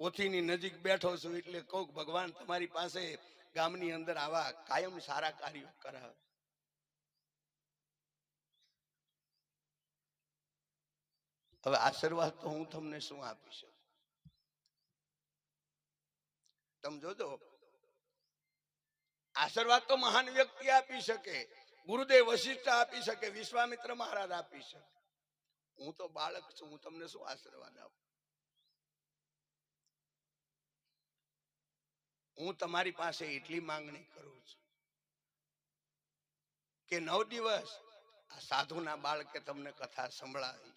પોથીની નજીક બેઠો છું એટલે કહું ભગવાન તમારી પાસે ગામની અંદર આવા કાયમ સારા કાર્યો કરાવે. હવે આશીર્વાદ તો હું તમને શું આપી શકું તમે જોજો. આશીર્વાદ તો મહાન વ્યક્તિ આપી શકે, ગુરુદેવ વશિષ્ઠ આપી શકે, વિશ્વામિત્ર મહારાજ આપી શકે. હું તો બાળક છું, હું તમને શું આશીર્વાદ આપું? હું તમારી પાસે એટલી માંગણી કરું છું કે નવ દિવસ આ સાધુના બાળકે તમને કથા સંભળાવી.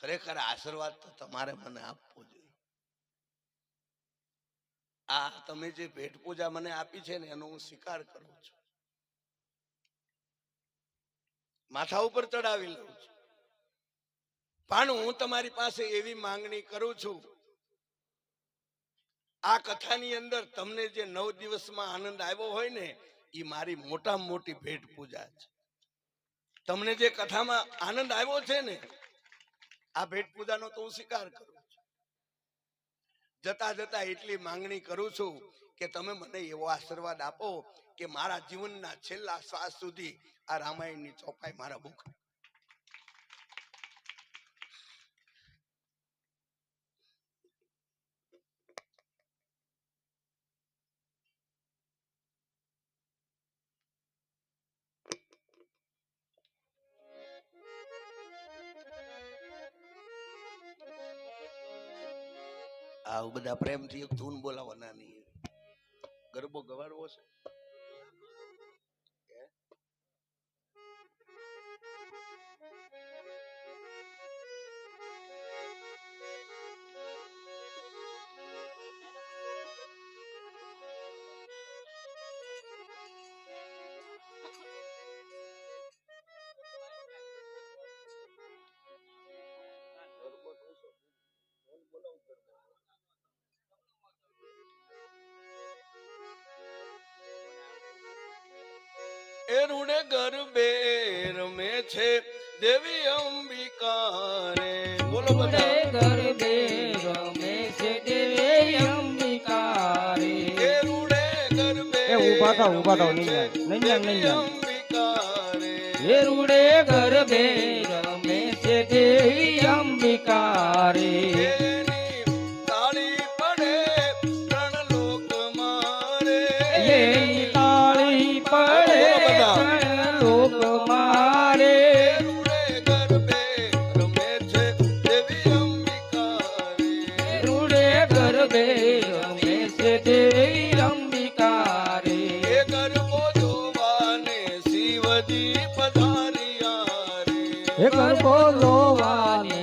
ખરેખર આશીર્વાદ તો તમારે મને આપવો જોઈએ. આ તમે જે ભેટ પૂજા મને આપી છે ને, એનો હું સ્વીકાર કરું છું. માથા ઉપર ચડાવી લઉં છું. પણ હું તમારી પાસે એવી માંગણી કરું છું. આ કથાની અંદર તમને જે નવ દિવસમાં આનંદ આવ્યો હોય ને એ મારી મોટા મોટી ભેટ પૂજા છે. તમને જે કથામાં આનંદ આવ્યો છે ને આ ભેટ પૂજાનો તો હું સ્વીકાર કરું જતા જતા એટલી માંગણી કરું છું કે તમે મને એવો આશીર્વાદ આપો કે મારા જીવનના છેલ્લા શ્વાસ સુધી આ રામાયણની ચોપાઈ મારા મુખ આ બધા પ્રેમથી એક ધૂન બોલાવવાના નહીં. ગરબો ગવાડવો છે. એ ગરબે રમે છે દેવી અંબિકા રે બોલો બધા. ગરબે રમે છે દેવી અંબિકા રે એ ગરબે એ ઊભા થાવ ઊભા થાવ નહીં નહીં નહીં જાય ગરબે રમે છે દેવી અંબિકા રે તાળી પડે ત્રણ લોક મારે પધારી રે બોલો વાલે